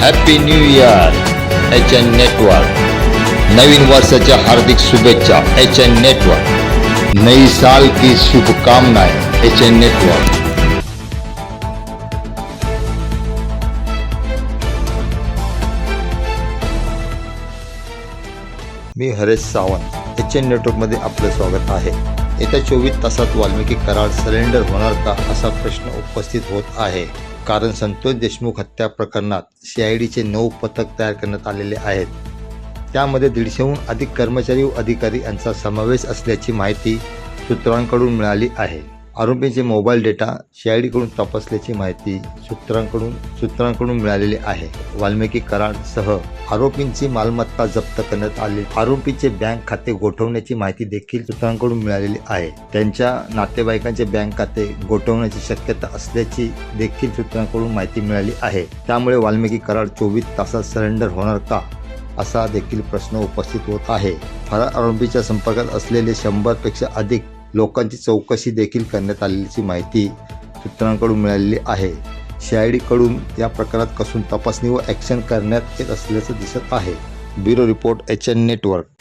Happy new year H N network नवीन वर्षाच्या हार्दिक शुभेच्छा एच एन नेटवर्क नई साल की शुभकामनाएं एच एन नेटवर्क मी हरेश सावंत एच एन नेटवर्कमध्ये आपलं स्वागत आहे. येत्या चोवीस तासात वाल्मिकी कराड सरेंडर होणार का असा प्रश्न उपस्थित होत आहे. कारण संतोष देशमुख हत्या प्रकरणात सी आय डीचे नऊ पथक तयार करण्यात आलेले आहेत. त्यामध्ये दीडशेहून अधिक कर्मचारी व अधिकारी यांचा समावेश असल्याची माहिती सूत्रांकडून मिळाली आहे. आरोपींचे मोबाईल डेटा सीआयडीकडून तपासल्याची माहिती सूत्रांकडून सूत्रांकडून मिळालेली आहे. वाल्मिकी कराडसह आरोपींची मालमत्ता जप्त करण्यात आली. आरोपीचे बँक खाते गोठवण्याची माहिती देखील सूत्रांकडून मिळालेली आहे. त्यांच्या नातेवाईकांचे बँक खाते गोठवण्याची शक्यता असल्याची देखील सूत्रांकडून माहिती मिळाली आहे. त्यामुळे वाल्मिकी कराड चोवीस तासात सरेंडर होणार का असा देखील प्रश्न उपस्थित होत आहे. फरार आरोपीच्या संपर्कात असलेले शंभरपेक्षा अधिक लोकांची चौकशी देखील करण्यात आलेल्याची माहिती सूत्रांकडून मिळालेली आहे. कडून या प्रकरणात कसून तपासणी व ॲक्शन करण्यात येत असल्याचं दिसत आहे. Bureau report H N network.